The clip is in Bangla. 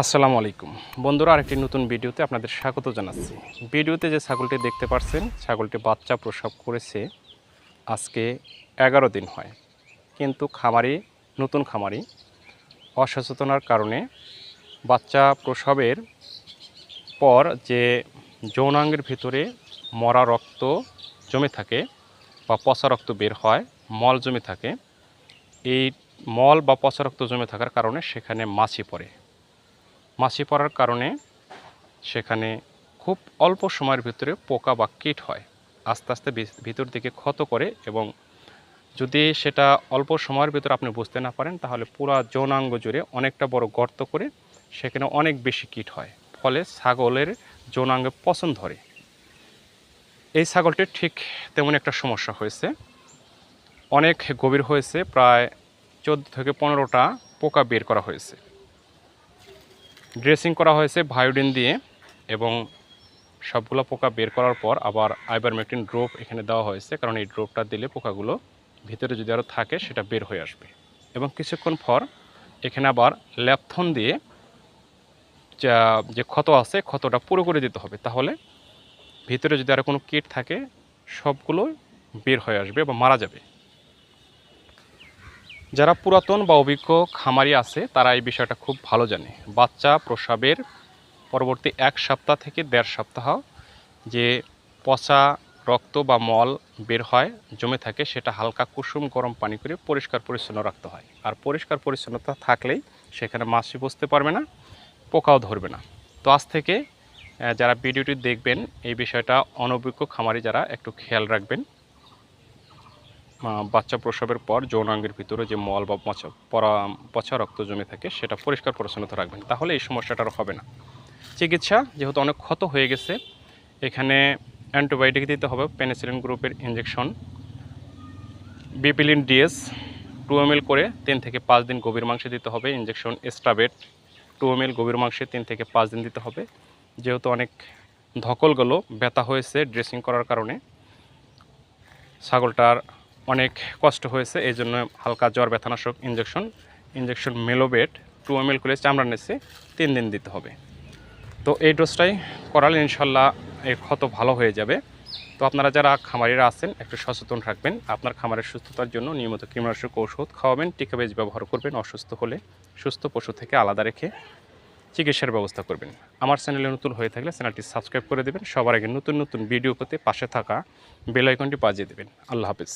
আসসালামু আলাইকুম। বন্ধুরা, আরেকটি নতুন ভিডিওতে আপনাদের স্বাগত জানাচ্ছি। ভিডিওতে যে ছাগলটি দেখতে পাচ্ছেন ছাগলটি বাচ্চা প্রসব করেছে, আজকে এগারো দিন হয়। কিন্তু খামারি, নতুন খামারি অসচেতনার কারণে বাচ্চা প্রসবের পর যে যৌনাঙ্গের ভিতরে মরা রক্ত জমে থাকে বা পচা রক্ত বের হয়, মল জমে থাকে, এই মল বা পচা রক্ত জমে থাকার কারণে সেখানে মাছি পড়ে। মাছি পড়ার কারণে সেখানে খুব অল্প সময়ের ভিতরে পোকা বা কীট হয়। আস্তে আস্তে ভিতর দিকে ক্ষত করে এবং যদি সেটা অল্প সময়ের ভিতরে আপনি বুঝতে না পারেন, তাহলে পুরো যৌনাঙ্গ জুড়ে অনেকটা বড় গর্ত করে সেখানে অনেক বেশি কীট হয়। ফলে ছাগলের যৌনাঙ্গে পছন্দ ধরে। এই ছাগলটির ঠিক তেমন একটা সমস্যা হয়েছে। অনেক গভীর হয়েছে, প্রায় চোদ্দ থেকে পনেরোটা পোকা বের করা হয়েছে। ড্রেসিং করা হয়েছে ভায়োডিন দিয়ে এবং সবগুলো পোকা বের করার পর আবার আইবারমেকটিন ড্রপ এখানে দেওয়া হয়েছে, কারণ এই ড্রপটা দিলে পোকাগুলো ভিতরে যদি আরও থাকে সেটা বের হয়ে আসবে। এবং কিছুক্ষণ পর এখানে আবার ল্যাপথন দিয়ে যা, যে ক্ষত আছে ক্ষতটা পুরো করে দিতে হবে, তাহলে ভিতরে যদি আরও কোনো কিট থাকে সবগুলো বের হয়ে আসবে বা মারা যাবে। যারা পুরাতন বা অভিজ্ঞ খামারি আছে, তারা এই বিষয়টা খুব ভালো জানে। বাচ্চা প্রসাবের পরবর্তী এক সপ্তাহ থেকে দেড় সপ্তাহ যে পচা রক্ত বা মল বের হয়, জমে থাকে, সেটা হালকা কুসুম গরম পানি করে পরিষ্কার পরিচ্ছন্ন রাখতে হয়। আর পরিষ্কার পরিচ্ছন্নতা থাকলেই সেখানে মাছি বসতে পারবে না, পোকাও ধরবে না। তো আজ থেকে যারা ভিডিওটি দেখবেন, এই বিষয়টা অনভিজ্ঞ খামারি যারা একটু খেয়াল রাখবেন। বাচ্চা প্রসবের পর যৌনাঙ্গের ভিতরে যে মল বা পচা, পরা, পচা রক্ত জমে থাকে, সেটা পরিষ্কার পরিচ্ছন্নতা রাখবেন। তাহলে এই সমস্যাটা আর হবে না। চিকিৎসা যেহেতু অনেক ক্ষত হয়ে গেছে, এখানে অ্যান্টিবায়োটিক দিতে হবে, পেনিসিলিন গ্রুপের ইঞ্জেকশন বিপিলিন ডিএস টু এম করে তিন থেকে পাঁচ দিন গভীর মাংসে দিতে হবে ইঞ্জেকশন এস্টাবেট টু এম এল গভীর মাংসে তিন থেকে পাঁচ দিন দিতে হবে। যেহেতু অনেক ধকলগুলো, ব্যথা হয়েছে ড্রেসিং করার কারণে, ছাগলটার অনেক কষ্ট হয়েছে এই জন্য হালকা জ্বর, ব্যথানাশক ইঞ্জেকশন ইঞ্জেকশন মেলোবেট টু এম এল করে চামড়া নেছে তিন দিন দিতে হবে। তো এই ডোজটাই করালে ইনশাল্লাহ এর ক্ষত ভালো হয়ে যাবে। তো আপনারা যারা খামারিরা আছেন, একটু সচেতন রাখবেন আপনার খামারের সুস্থতার জন্য নিয়মিত কীটনাশক ঔষধ খাওয়াবেন টিকাবেজ ব্যবহার করবেন, অসুস্থ হলে সুস্থ পশু থেকে আলাদা রেখে চিকিৎসার ব্যবস্থা করবেন। আমার চ্যানেলে নতুন হয়ে থাকলে চ্যানেলটি সাবস্ক্রাইব করে দেবেন। সবার আগে নতুন নতুন ভিডিও পেতে পাশে থাকা বেল আইকনটি বাজিয়ে দেবেন। আল্লাহ হাফিজ।